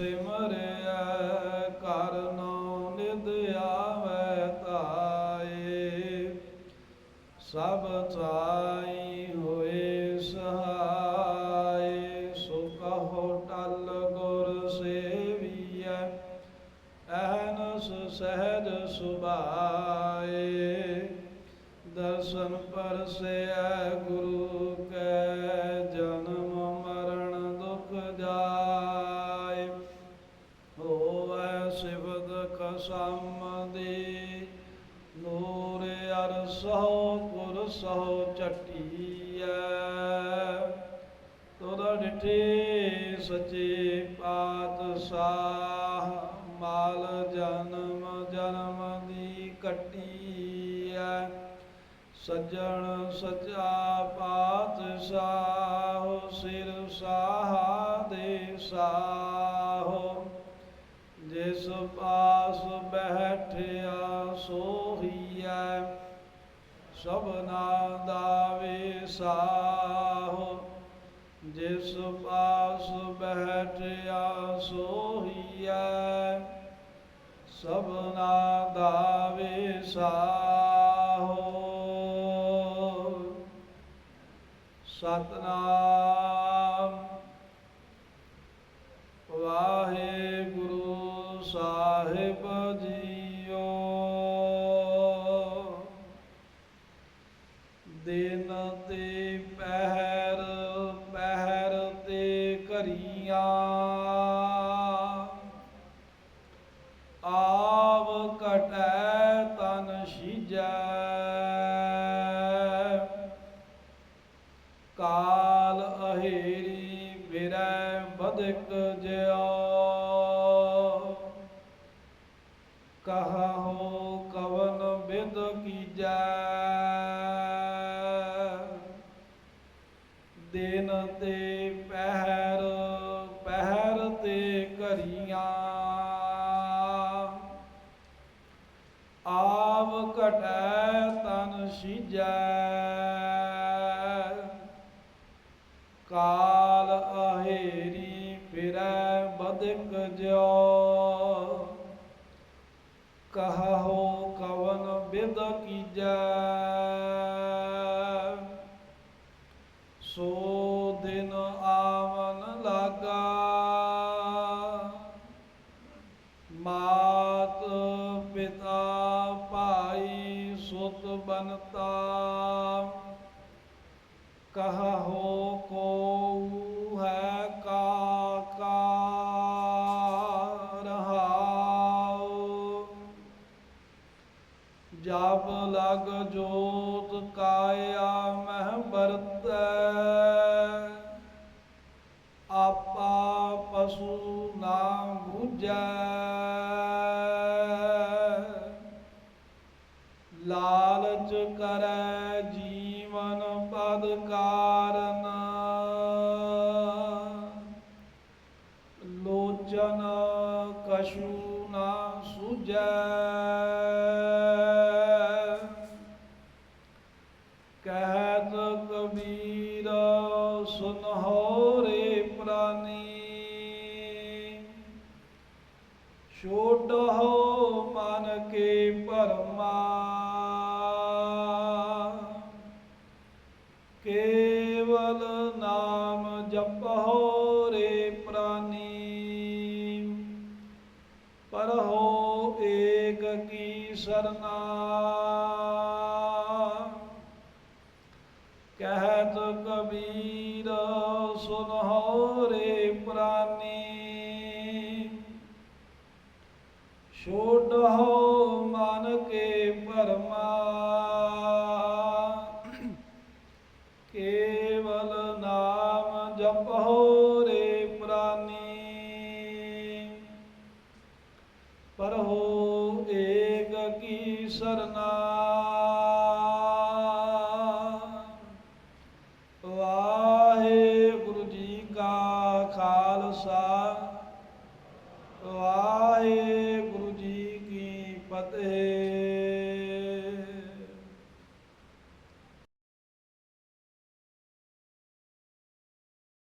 ਸਿਮਰਿਆ ਕਰ ਨੋ ਨਿਦ ਆਵੈ ਤਾਏ। ਸਭ ਚਾਈ ਹੋਏ ਸਹਾਈ ਸੋ ਕਹੋ ਟਲ ਗੁਰ ਸੇਵੀਐ। ਅਹਨਸ ਸਹਿਜ ਸੁਭਾਏ, ਦਰਸ਼ਨ ਪਰਸੈ ਗੁਰੂ ਕੈ ਅਰਸੋ ਪੁਰ ਸੋ ਚਟੀਐ ਤੁਧ ਡਿਠੇ ਸਚੇ ਪਾਤਸ਼ਾਹ, ਮਾਲ ਜਨਮ ਜਨਮ ਦੀ ਕੱਟੀਐ। ਸੱਜਣ ਸਚਾ ਪਾਤਸ਼ਾਹ, ਸਿਰ ਸਾਹਾ ਦੇ ਸਾਹੋ। ਜਿਸ ਪਾਸ ਸਭਨਾ ਦਾ ਵਿਸਾਹੋ ਜਿਸ ਪਾਸ ਬੈਠਿਆ ਸੋਹੀਐ। ਸਭਨਾ ਦਾ ਵਿਸਾਹੋ ਸਤਨਾਮ ਵਾਹਿਗੁਰੂ ਸਾਹਿਬ ਜੀ। ਦਿਨ ਤੇ ਪਹਿਰ ਪਹਿਰ ਤੇ ਕਰੀਆਂ ਆਵ ਕਟੈ ਤਨ ਸੀਜੈ। ਕਾਲ ਅਹੇਰੀ ਫਿਰੈ ਬਦਕ ਜਿਉ। ਕਹੋ ਦਿਨ ਤੇ ਪਹਿਰ ਪਹਿਰ ਤੇ ਘਰੀਆਂ। ਆਵ ਘਟੈ ਤਨ ਸੀਜੈ। ਕਾਲ ਅਹੇਰੀ ਫਿਰੈ ਬਦਕ ਜਿਉ। ਕਹੋ ਕਵਨ ਬਿਦ ਕੀਜੈ। ਸੋ ਦਿਨ ਆਵਨ ਲਾਗਾ। ਮਾਤ ਪਿਤਾ ਭਾਈ ਸੁਤ ਬਨਤਾ। ਕਹੋ ਕੋ ਜਾਪ ਲਗ ਜੋਤ ਕਾਇਆ ਮਹਿ ਬਰਤੈ ਆਪਾ ਪਸ਼ੂ ਨਾ ਬੂਝੈ। ਲਾਲਚ ਕਰੈ ਜੀਵਨ ਪਦ ਕਾਰਨ। ਲੋਚਨ ਕਛੂ ਨਾ ਸੁਝੈ। ਨਾਮ ਜਪੋ ਰੇ ਪ੍ਰਾਨੀ। ਪਰ ਹੋ ਏਕ ਕੀ ਸਰਨਾ। ਕਹਿਤ ਕਬੀਰ ਸੁਨਹੁ ਰੇ ਪ੍ਰਾਨੀ। ਛੋਡਹੁ ਮਨ ਕੇ ਪਰਮਾ।